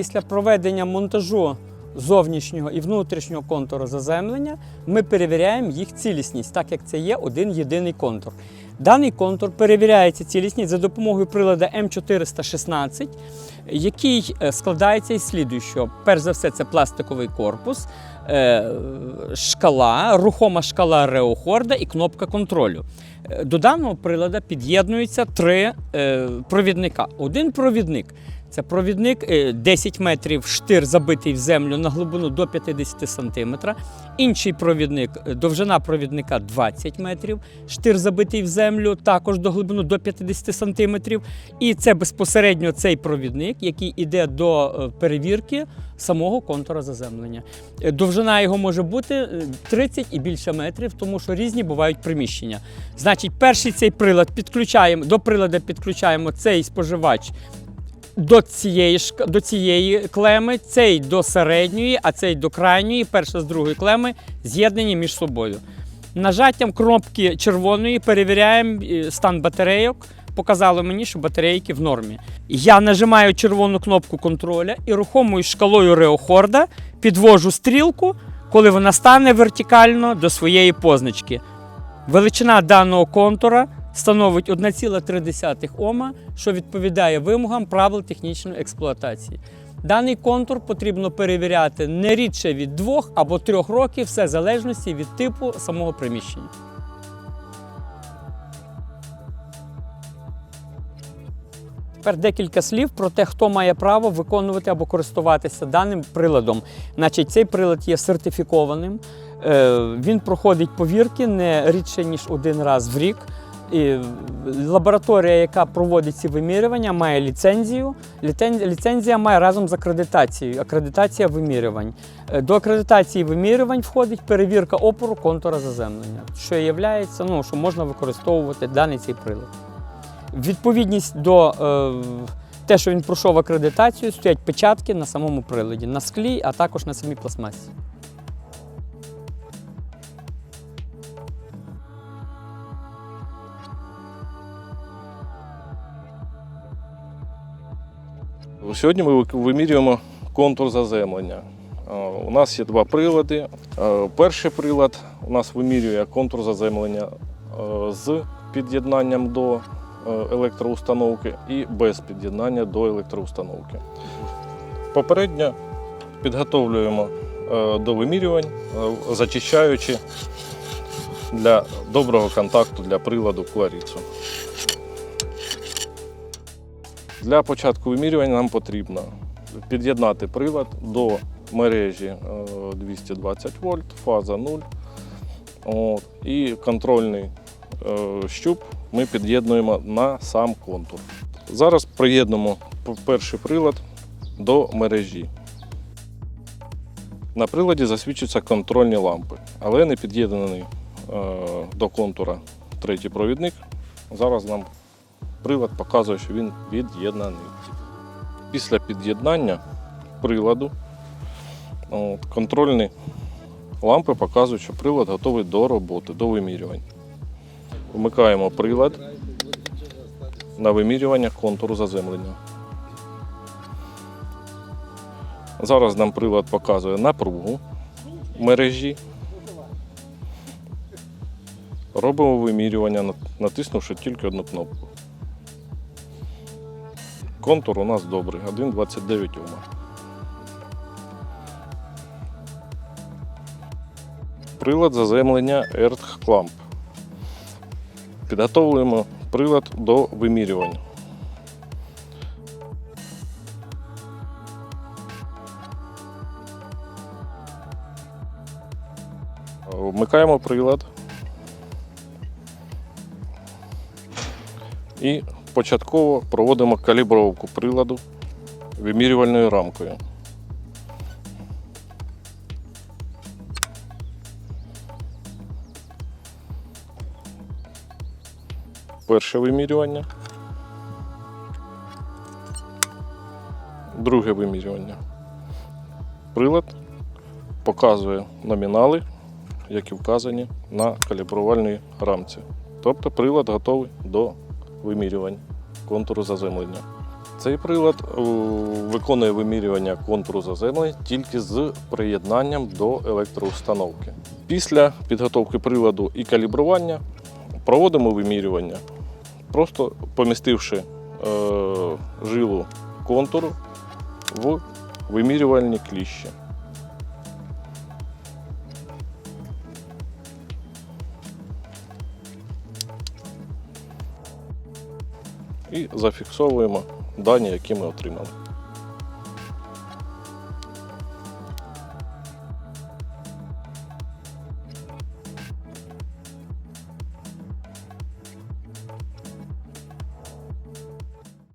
Після проведення монтажу зовнішнього і внутрішнього контуру заземлення ми перевіряємо їх цілісність, так як це є один єдиний контур. Даний контур перевіряється цілісність за допомогою приладу М416, який е, складається із слідуючого. Перш за все, це пластиковий корпус, е, шкала, рухома шкала Реохорда і кнопка контролю. Е, До даного прилада під'єднуються три провідника. Один провідник це провідник е, 10 метрів штир забитий в землю на глибину до 50 см. Інший провідник, е, довжина провідника 20 метрів, штир забитий в землю також до глибину до 50 см. І це безпосередньо цей провідник, який йде до е, перевірки самого контура заземлення. Е, Довжина його може бути е, 30 і більше метрів, тому що різні бувають приміщення. Значить, перший цей прилад підключаємо до прилада підключаємо цей споживач до цієї до цієї клеми, цей до середньої, а цей до крайньої, перша з другої клеми з'єднані між собою. Нажаттям кнопки червоної перевіряємо е, стан батарейок. Показало мені, що батарейки в нормі. Я нажимаю червону кнопку контроля і рухомою шкалою Реохорда підвожу стрілку, коли вона стане вертикально до своєї позначки. Величина даного контура становить 1,3 Ома, що відповідає вимогам правил технічної експлуатації. Даний контур потрібно перевіряти не рідше від 2 або 3 років, все в залежності від типу самого приміщення. Тепер декілька слів про те, хто має право виконувати або користуватися даним приладом. Значить, цей прилад є сертифікованим. Е, Він проходить повірки не рідше ніж один раз в рік. Лабораторія, яка проводить ці вимірювання, має ліцензію. Ліцензія має разом з акредитацією. Акредитація вимірювань. Е, До акредитації вимірювань входить перевірка опору контура заземлення, що є, ну, що можна використовувати даний цей прилад. Відповідність до е, те, що він пройшов акредитацію, стоять печатки на самому приладі, на склі, а також на самій пластмасі. Сьогодні ми вимірюємо контур заземлення. У нас є два прилади. Перший прилад у нас вимірює контур заземлення з під'єднанням до е, електроустановки і без під'єднання до електроустановки. Попередньо підготовлюємо е, до вимірювань, е, зачищаючи для доброго контакту для приладу кларицу. Для початку вимірювання нам потрібно під'єднати прилад до мережі е, 220 вольт, фаза 0. От, і контрольний е, щуп ми під'єднуємо на сам контур. Зараз приєднуємо перший прилад до мережі. На приладі засвічуються контрольні лампи, але не під'єднаний е, до контура третій провідник. Зараз нам прилад показує, що він від'єднаний. Після під'єднання приладу контрольні лампи показують, що прилад готовий до роботи, до вимірювань. Вмикаємо прилад на вимірювання контуру заземлення. Зараз нам прилад показує напругу мережі. Робимо вимірювання, натиснувши тільки одну кнопку. Контур у нас добрий, 1,29 Ома. Прилад заземлення Earth Clamp. Підготовуємо прилад до вимірювань. Вмикаємо прилад. І початково проводимо калібровку приладу вимірювальною рамкою. Перше вимірювання. Друге вимірювання. Прилад показує номінали, які вказані на калібрувальній рамці. Тобто прилад готовий до вимірювань контуру заземлення. Цей прилад е, виконує вимірювання контуру заземлення тільки з приєднанням до електроустановки. Після підготовки приладу і калібрування проводимо вимірювання, просто помістивши е, жилу контуру в вимірювальні кліщі. І зафіксовуємо дані, які ми отримали.